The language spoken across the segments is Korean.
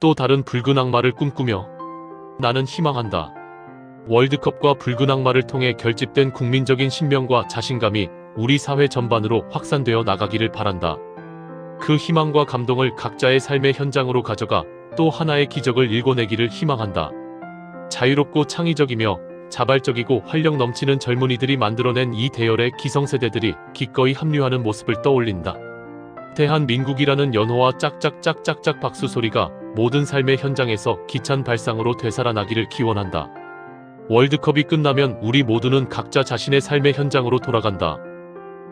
또 다른 붉은 악마를 꿈꾸며 나는 희망한다. 월드컵과 붉은 악마를 통해 결집된 국민적인 신명과 자신감이 우리 사회 전반으로 확산되어 나가기를 바란다. 그 희망과 감동을 각자의 삶의 현장으로 가져가 또 하나의 기적을 일궈내기를 희망한다. 자유롭고 창의적이며 자발적이고 활력 넘치는 젊은이들이 만들어낸 이 대열의 기성세대들이 기꺼이 합류하는 모습을 떠올린다. 대한민국이라는 연호와 짝짝짝짝짝 박수 소리가 모든 삶의 현장에서 기찬 발상으로 되살아나기를 기원한다. 월드컵이 끝나면 우리 모두는 각자 자신의 삶의 현장으로 돌아간다.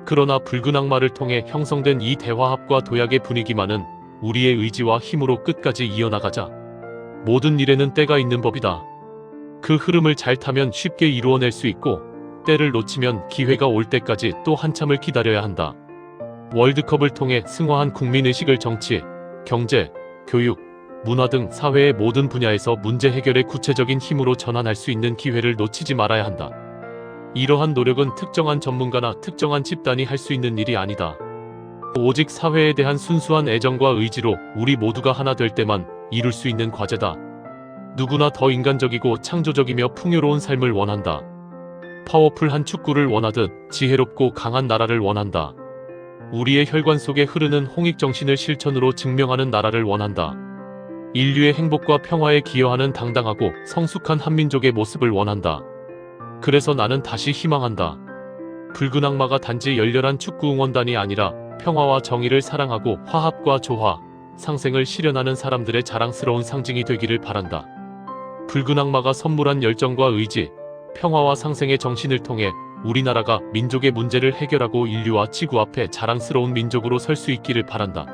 그러나 붉은 악마를 통해 형성된 이 대화합과 도약의 분위기만은 우리의 의지와 힘으로 끝까지 이어나가자. 모든 일에는 때가 있는 법이다. 그 흐름을 잘 타면 쉽게 이루어낼 수 있고 때를 놓치면 기회가 올 때까지 또 한참을 기다려야 한다. 월드컵을 통해 승화한 국민의식을 정치, 경제, 교육, 문화 등 사회의 모든 분야에서 문제 해결의 구체적인 힘으로 전환할 수 있는 기회를 놓치지 말아야 한다. 이러한 노력은 특정한 전문가나 특정한 집단이 할 수 있는 일이 아니다. 오직 사회에 대한 순수한 애정과 의지로 우리 모두가 하나 될 때만 이룰 수 있는 과제다. 누구나 더 인간적이고 창조적이며 풍요로운 삶을 원한다. 파워풀한 축구를 원하듯 지혜롭고 강한 나라를 원한다. 우리의 혈관 속에 흐르는 홍익 정신을 실천으로 증명하는 나라를 원한다. 인류의 행복과 평화에 기여하는 당당하고 성숙한 한민족의 모습을 원한다. 그래서 나는 다시 희망한다. 붉은 악마가 단지 열렬한 축구 응원단이 아니라 평화와 정의를 사랑하고 화합과 조화, 상생을 실현하는 사람들의 자랑스러운 상징이 되기를 바란다. 붉은 악마가 선물한 열정과 의지, 평화와 상생의 정신을 통해 우리나라가 민족의 문제를 해결하고 인류와 지구 앞에 자랑스러운 민족으로 설 수 있기를 바란다.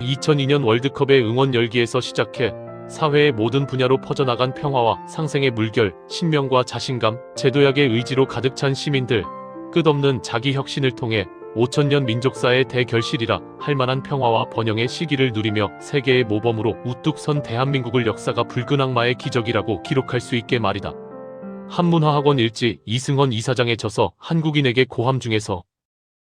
2002년 월드컵의 응원 열기에서 시작해 사회의 모든 분야로 퍼져나간 평화와 상생의 물결, 신명과 자신감, 제도약의 의지로 가득 찬 시민들, 끝없는 자기 혁신을 통해 5천년 민족사의 대결실이라 할 만한 평화와 번영의 시기를 누리며 세계의 모범으로 우뚝 선 대한민국을 역사가 붉은 악마의 기적이라고 기록할 수 있게 말이다. 한문화학원 일지 이승헌 이사장에 져서 한국인에게 고함 중에서